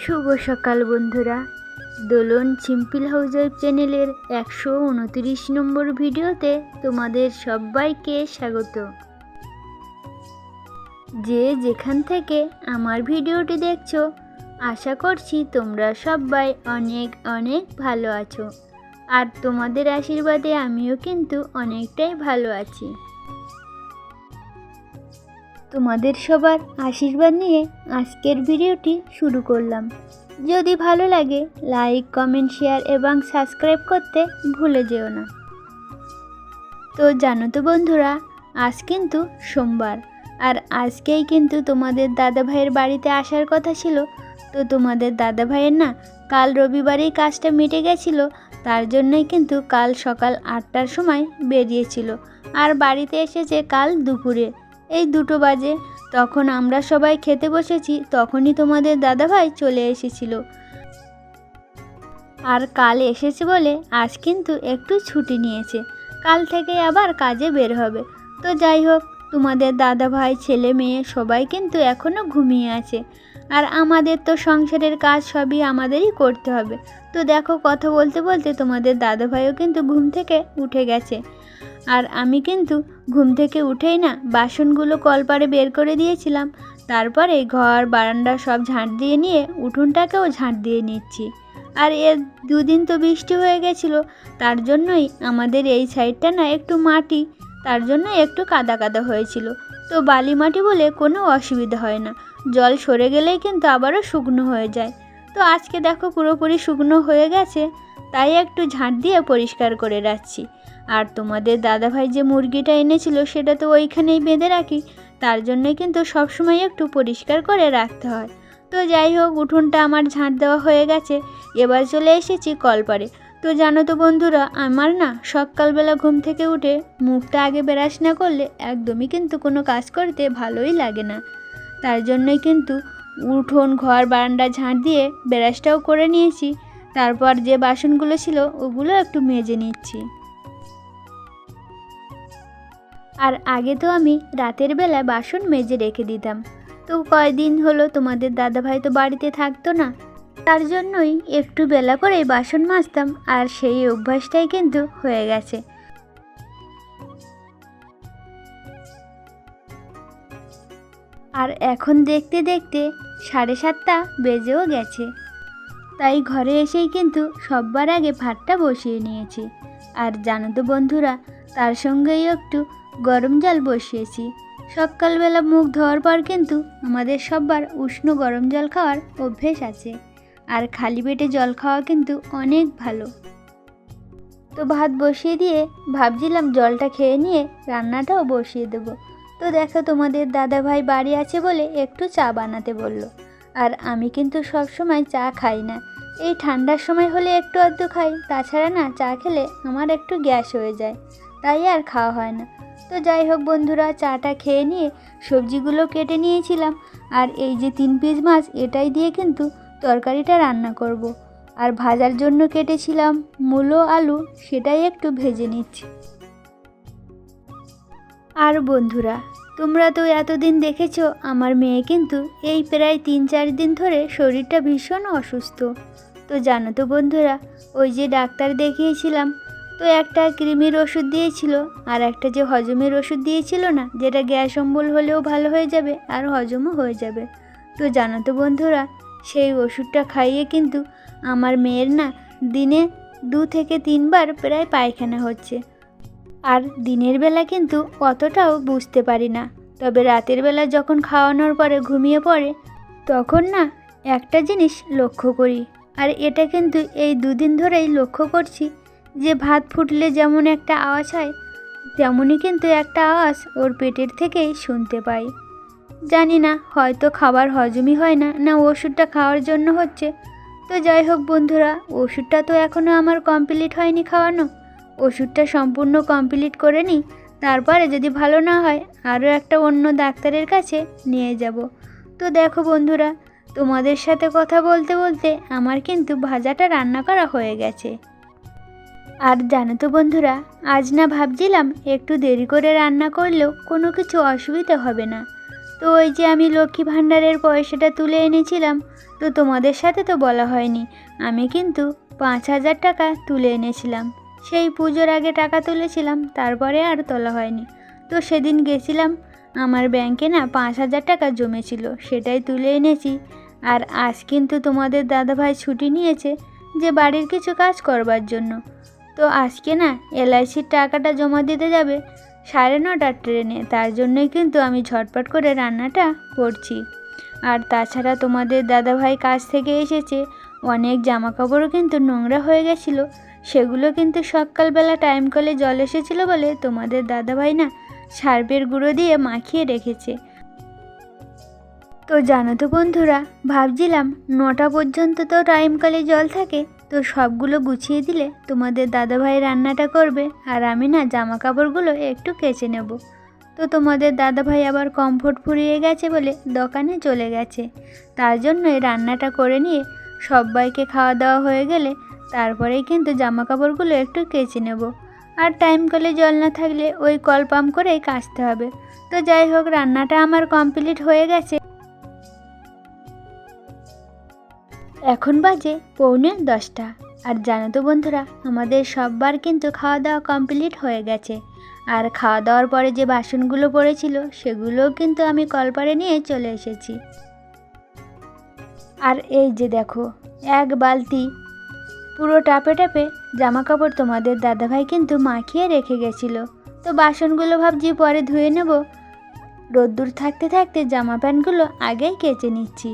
শুভ সকাল, বন্ধুরা। দোলন house wife চ্যানেলের একশো উনত্রিশ নম্বর ভিডিওতে তোমাদের সবাইকে স্বাগত। যে যেখান থেকে আমার ভিডিওটি দেখছ, আশা করছি তোমরা সবাই অনেক অনেক ভালো আছো। আর তোমাদের আশীর্বাদে আমিও কিন্তু অনেকটাই ভালো আছি। তোমাদের সবার আশীর্বাদ নিয়ে আজকের ভিডিওটি শুরু করলাম। যদি ভালো লাগে, লাইক, কমেন্ট, শেয়ার এবং সাবস্ক্রাইব করতে ভুলে যেও না। তো জানো তো বন্ধুরা, আজ কিন্তু সোমবার। আর আজকেই কিন্তু তোমাদের দাদা ভাইয়ের বাড়িতে আসার কথা ছিল। তো তোমাদের দাদা ভাইয়ের না কাল রবিবারেই কাজটা মিটে গেছিল, তার জন্যই কিন্তু কাল সকাল আটটার সময় বেরিয়েছিল। আর বাড়িতে এসেছে কাল দুপুরে। এই দুটো বাজে। তখন আমরা সবাই খেতে বসেছি, তখনই তোমাদের দাদাভাই চলে এসেছিল। আর কাল এসেছে বলে আজ কিন্তু একটু ছুটি নিয়েছে। কাল থেকে আবার কাজে বের হবে। তো যাই হোক, তোমাদের দাদাভাই, ছেলে মেয়ে সবাই কিন্তু এখনও ঘুমিয়ে আছে। আর আমাদের তো সংসারের কাজ সবই আমাদেরই করতে হবে। তো দেখো কথা বলতে বলতে তোমাদের দাদা ভাইও কিন্তু ঘুম থেকে উঠে গেছে। আর আমি কিন্তু ঘুম থেকে উঠেই না বাসনগুলো কলপারে বের করে দিয়েছিলাম। তারপরে ঘর, বারান্দা সব ঝাঁট দিয়ে নিয়ে উঠোনটাকেও ঝাঁট দিয়ে নিচ্ছি। আর এর দুদিন তো বৃষ্টি হয়ে গেছিল, তার জন্যই আমাদের এই সাইডটা না একটু মাটি, তার জন্য একটু কাদা কাদা হয়েছিল। তো বালি মাটি বলে কোনো অসুবিধা হয় না। জল সরে গেলেই কিন্তু আবারও শুকনো হয়ে যায়। তো আজকে দেখো পুরোপুরি শুকনো হয়ে গেছে, তাই একটু ঝাঁট দিয়ে পরিষ্কার করে রাখছি। আর তোমাদের দাদাভাই যে মুরগিটা এনেছিল সেটা তো ওইখানেই বেঁধে রাখি, তার জন্যই কিন্তু সবসময় একটু পরিষ্কার করে রাখতে হয়। তো যাই হোক, উঠোনটা আমার ঝাঁট দেওয়া হয়ে গেছে, এবার চলে এসেছি কলপারে। তো জানো তো বন্ধুরা, আমার না সকালবেলা ঘুম থেকে উঠে মুখটা আগে ব্রাশ না করলে একদমই কিন্তু কোনো কাজ করতে ভালোই লাগে না। তার জন্যই কিন্তু উঠোন, ঘর, বারান্দা, ঝাঁট দিয়ে ব্রাশটাও করে নিয়েছি। তারপর যে বাসনগুলো ছিল, ওগুলো একটু মেজে নিচ্ছি। আর আগে তো আমি রাতের বেলা বাসন মেজে রেখে দিতাম। তো কয়দিন হলো তোমাদের দাদাভাই তো বাড়িতে থাকতো না। তার জন্যই একটু বেলা করেই বাসন মাজতাম, আর সেই অভ্যাসটাই কিন্তু হয়ে গেছে। আর এখন দেখতে দেখতে সাড়ে সাতটা বেজেও গেছে। তাই ঘরে এসেই কিন্তু সববার আগে ভাতটা বসিয়ে নিয়েছি। আর জানো তো বন্ধুরা, তার সঙ্গেই একটু গরম জল বসিয়েছি। সকালবেলা মুখ ধোয়ার পর কিন্তু আমাদের সববার উষ্ণ গরম জল খাওয়ার অভ্যেস আছে। আর খালি পেটে জল খাওয়া কিন্তু অনেক ভালো। তো ভাত বসিয়ে দিয়ে ভাবছিলাম জলটা খেয়ে নিয়ে রান্নাটাও বসিয়ে দেবো। তো দেখো তোমাদের দাদা ভাই বাড়ি আছে বলে একটু চা বানাতে বলল। আর আমি কিন্তু সব সময় চা খাই না। এই ঠান্ডার সময় হলে একটু আধটু খাই, তাছাড়া না চা খেলে আমার একটু গ্যাস হয়ে যায়। তাই আর খাওয়া হয় না। তো যাই হোক বন্ধুরা, চাটা খেয়ে নিয়ে সবজিগুলো কেটে নিয়েছিলাম। আর এই যে তিন পিস মাছ, এটাই দিয়ে কিন্তু তরকারিটা রান্না করব। আর ভাজার জন্য কেটেছিলাম মূলো, আলু, সেটাই একটু ভেজে নিচ্ছি। আর বন্ধুরা, তোমরা তো এতদিন দেখেছ, আমার মেয়ে কিন্তু এই প্রায় তিন চার দিন ধরে শরীরটা ভীষণ অসুস্থ। তো জানো তো বন্ধুরা, ওই যে ডাক্তার দেখিয়েছিলাম, তো একটা কৃমির ওষুধ দিয়েছিল, আর একটা যে হজমের ওষুধ দিয়েছিল না, যেটা গ্যাস অম্বল হলেও ভালো হয়ে যাবে আর হজমও হয়ে যাবে। তো জানো তো বন্ধুরা, সেই ওষুধটা খাইয়ে কিন্তু আমার মেয়ের না দিনে দু থেকে তিনবার প্রায় পায়খানা হচ্ছে। আর দিনের বেলা কিন্তু অতটাও বুঝতে পারি না। তবে রাতের বেলা যখন খাওয়ানোর পরে ঘুমিয়ে পড়ে, তখন না একটা জিনিস লক্ষ্য করি। আর এটা কিন্তু এই দুদিন ধরেই লক্ষ্য করছি যে ভাত ফুটলে যেমন একটা আওয়াজ হয়, তেমনই কিন্তু একটা আওয়াজ ওর পেটের থেকেই শুনতে পাই। জানি না হয়তো খাবার হজমই হয় না না ওষুধটা খাওয়ার জন্য হচ্ছে। তো যাই হোক বন্ধুরা, ওষুধটা তো এখনও আমার কমপ্লিট হয়নি খাওয়ানো। ওষুধটা সম্পূর্ণ কমপ্লিট করে নিই, তারপরে যদি ভালো না হয় আরও একটা অন্য ডাক্তারের কাছে নিয়ে যাব। তো দেখো বন্ধুরা, তোমাদের সাথে কথা বলতে বলতে আমার কিন্তু ভাজাটা রান্না করা হয়ে গেছে। আর জানো তো বন্ধুরা, আজ না ভাবছিলাম একটু দেরি করে রান্না করলেও কোনো কিছু অসুবিধা হবে না। তো ওই যে আমি লক্ষ্মী ভাণ্ডারের পয়সাটা তুলে এনেছিলাম, তো তোমাদের সাথে তো বলা হয়নি, আমি কিন্তু পাঁচ হাজার টাকা তুলে এনেছিলাম। সেই পুজোর আগে টাকা তুলেছিলাম, তারপরে আর তোলা হয়নি। তো সেদিন গেছিলাম, আমার ব্যাংকে না পাঁচ হাজার টাকা জমেছিল, সেটাই তুলে এনেছি। আর আজ কিন্তু তোমাদের দাদাভাই ছুটি নিয়েছে যে বাড়ির কিছু কাজ করবার জন্য। তো আজকে না এলআইসির টাকাটা জমা দিতে যাবে, সাড়ে নটার ট্রেনে, তার জন্যই কিন্তু আমি ঝটপট করে রান্নাটা করছি। আর তাছাড়া তোমাদের দাদাভাই কাজ থেকে এসেছে, অনেক জামাকাপড়ও কিন্তু নোংরা হয়ে গেছিল সেগুলো কিন্তু সকালবেলা টাইম কলে জল এসেছিল বলে তোমাদের দাদাভাই না সার্ফের গুঁড়ো দিয়ে মাখিয়ে রেখেছে। তো জানো তো বন্ধুরা, ভাবছিলাম নটা পর্যন্ত তো টাইম কলে জল থাকে, তো সবগুলো গুছিয়ে দিলে তোমাদের দাদাভাই রান্নাটা করবে আর আমি না জামা কাপড়গুলো একটু কেচে নেব। তো তোমাদের দাদাভাই আবার কমফোর্ট ফুরিয়ে গেছে বলে দোকানে চলে গেছে। তার জন্যই রান্নাটা করে নিয়ে সবাইকে খাওয়া দাওয়া হয়ে গেলে তারপরেই কিন্তু জামা কাপড়গুলো একটু কেচে নেব। আর টাইম কলে জল না থাকলে ওই কল পাম্প করেই কাচতে হবে। তো যাই হোক, রান্নাটা আমার কমপ্লিট হয়ে গেছে। এখন বাজে পৌনে দশটা। আর জানো তো বন্ধুরা, আমাদের সববার কিন্তু খাওয়া দাওয়া কমপ্লিট হয়ে গেছে। আর খাওয়া দাওয়ার পরে যে বাসনগুলো পড়েছিল, সেগুলোও কিন্তু আমি কলপারে নিয়ে চলে এসেছি। আর এই যে দেখো, এক বালতি পুরো টাপে টাপে জামা কাপড় তোমাদের দাদাভাই কিন্তু মাখিয়ে রেখে গেছিল। তো বাসনগুলো ভাবছি পরে ধুয়ে নেব। রোদ্দুর থাকতে থাকতে জামা প্যান্টগুলো আগেই কেচে নিচ্ছি।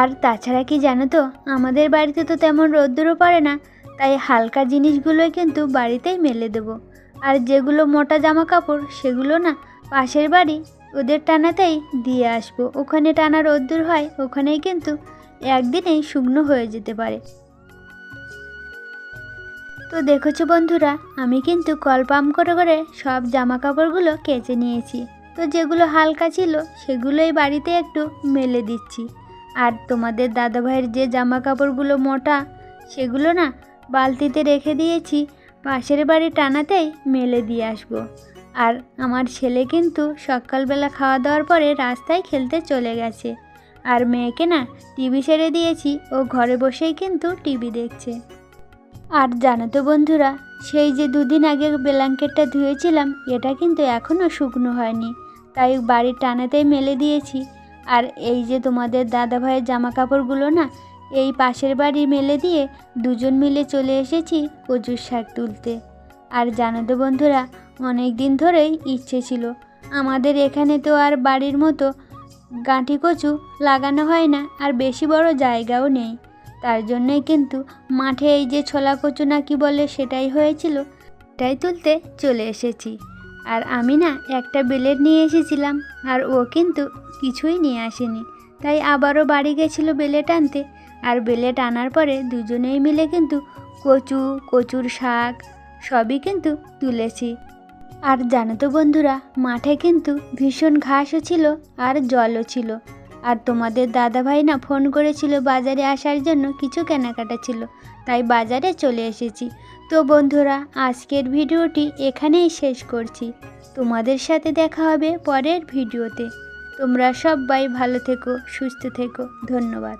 আর তাছাড়া কি জানো তো, আমাদের বাড়িতে তো তেমন রোদ্দুরও পড়ে না, তাই হালকা জিনিসগুলোই কিন্তু বাড়িতেই মেলে দেব। আর যেগুলো মোটা জামা কাপড় সেগুলো না পাশের বাড়ি ওদের টানাতেই দিয়ে আসব। ওখানে টানা রোদ্দুর হয়, ওখানেই কিন্তু একদিনেই শুকনো হয়ে যেতে পারে। তো দেখেছ বন্ধুরা, আমি কিন্তু কল পাম্প করে করে সব জামা কাপড়গুলো কেচে নিয়েছি। তো যেগুলো হালকা ছিল, সেগুলোই বাড়িতে একটু মেলে দিচ্ছি। আর তোমাদের দাদাভাইয়ের যে জামা কাপড়গুলো মোটা, সেগুলো না বালতিতে রেখে দিয়েছি, পাশের বাড়ি টানাতেই মেলে দিয়ে আসব। আর আমার ছেলে কিন্তু সকালবেলা খাওয়া দাওয়ার পরে রাস্তায় খেলতে চলে গেছে। আর মেয়েকে না টিভি ছেড়ে দিয়েছি, ও ঘরে বসেই কিন্তু টিভি দেখছে। আর জানো তো বন্ধুরা, সেই যে দুদিন আগে ব্ল্যাঙ্কেটটা ধুয়েছিলাম, এটা কিন্তু এখনও শুকনো হয়নি। তাই বাড়ির টানাতেই মেলে দিয়েছি। আর এই যে তোমাদের দাদাভাইয়ের জামা কাপড়গুলো না, এই পাশের বাড়ি মেলে দিয়ে দুজন মিলে চলে এসেছি কচুর শাক তুলতে। আর জানো তো বন্ধুরা অনেক দিন ধরেই ইচ্ছে ছিল। আমাদের এখানে তো আর বাড়ির মতো গাঁটি কচু লাগানো হয় না আর বেশি বড় জায়গাও নেই। তার জন্যই কিন্তু মাঠে এই যে ছোলা কচু না কি বলে সেটাই হয়েছিল এটাই তুলতে চলে এসেছি। আর আমি না একটা বেলেট নিয়ে এসেছিলাম আর ও কিন্তু কিছুই নিয়ে আসেনি। তাই আবারও বাড়ি গেছিল বেলেট আনতে আর বেলেট আনার পরে দুজনেই মিলে কিন্তু কচু, কচুর শাক সবই কিন্তু তুলেছি। আর জানো তো বন্ধুরা, মাঠে কিন্তু ভীষণ ঘাসও ছিল আর জলও ছিল। আর তোমাদের দাদাভাই না ফোন করেছিল বাজারে আসার জন্য কিছু কেনাকাটা ছিল, তাই বাজারে চলে এসেছি। তো বন্ধুরা, আজকের ভিডিওটি এখানেই শেষ করছি। তোমাদের সাথে দেখা হবে পরের ভিডিওতে। তোমরা সবাই ভালো থেকো, সুস্থ থেকো। ধন্যবাদ।